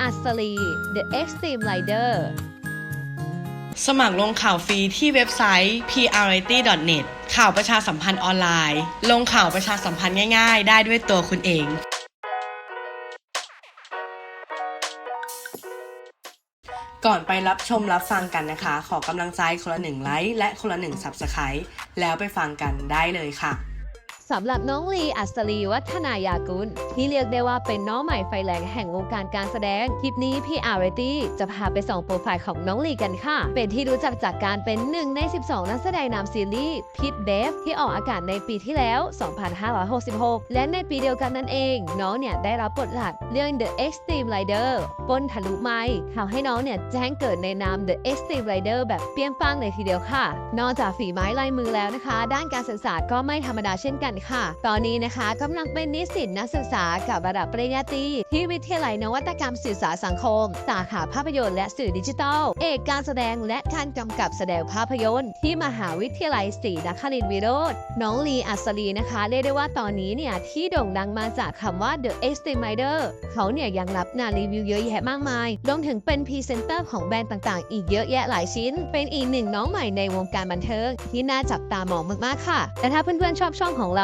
อัศรี The Extreme Rider สมัครลงข่าวฟรีที่เว็บไซต์ prity.net ข่าวประชาสัมพันธ์ออนไลน์ ลงข่าวประชาสัมพันธ์ง่ายๆ ได้ด้วยตัวคุณเองก่อนไปรับชมรับฟังกันนะคะ ขอกำลังใจคนละหนึ่งไลค์และคนละหนึ่ง Subscribe แล้วไปฟังกันได้เลยค่ะ สำหรับน้องลีอัศรีวัฒนายากุลที่เรียกได้ว่าเป็นน้องใหม่ไฟแรงแห่งวงการการแสดง คลิปนี้พี่อาร์เรตี้จะพาไปส่องโปรไฟล์ของน้องลีกันค่ะ เป็นที่รู้จักจากการเป็นหนึ่งใน 12 นักแสดงนำซีรีส์พิทเบฟที่ออกอากาศในปีที่แล้ว 2566 และในปีเดียวกันนั่นเอง น้องเนี่ยได้รับบทหลักเรื่อง The Extreme Rider ปนทะลุไม้ทำให้น้องเนี่ยแจ้งเกิดในนาม The Extreme Rider แบบเปี้ยงป้างเลยทีเดียวค่ะ นอกจากฝีไม้ลายมือแล้วนะคะ ด้านการศึกษาก็ไม่ธรรมดาเช่นกันค่ะ ตอนนี้นะคะกำลังเป็นนิสิตนักศึกษากับระดับปริญญาตรีที่วิทยาลัยนวัตกรรมสื่อสารสังคม สาขาภาพยนตร์และสื่อดิจิทัล เอกการแสดงและการกำกับแสดงภาพยนตร์ ที่มหาวิทยาลัยศรีนครินทร์วิโรธน้องลีอัศรีนะคะเรียกได้ว่าตอนนี้เนี่ยที่โด่งดังมาจากคำว่า The Extreme Rider เขาเนี่ยยังรับงานรีวิวเยอะแยะมากมายรวมถึงเป็นพรีเซนเตอร์ของแบรนด์ต่างๆ อีกเยอะแยะหลายชิ้น เป็นอีกหนึ่งน้องใหม่ในวงการบันเทิงที่น่าจับตามองมากๆค่ะแต่ถ้าเพื่อนๆชอบช่องของเรา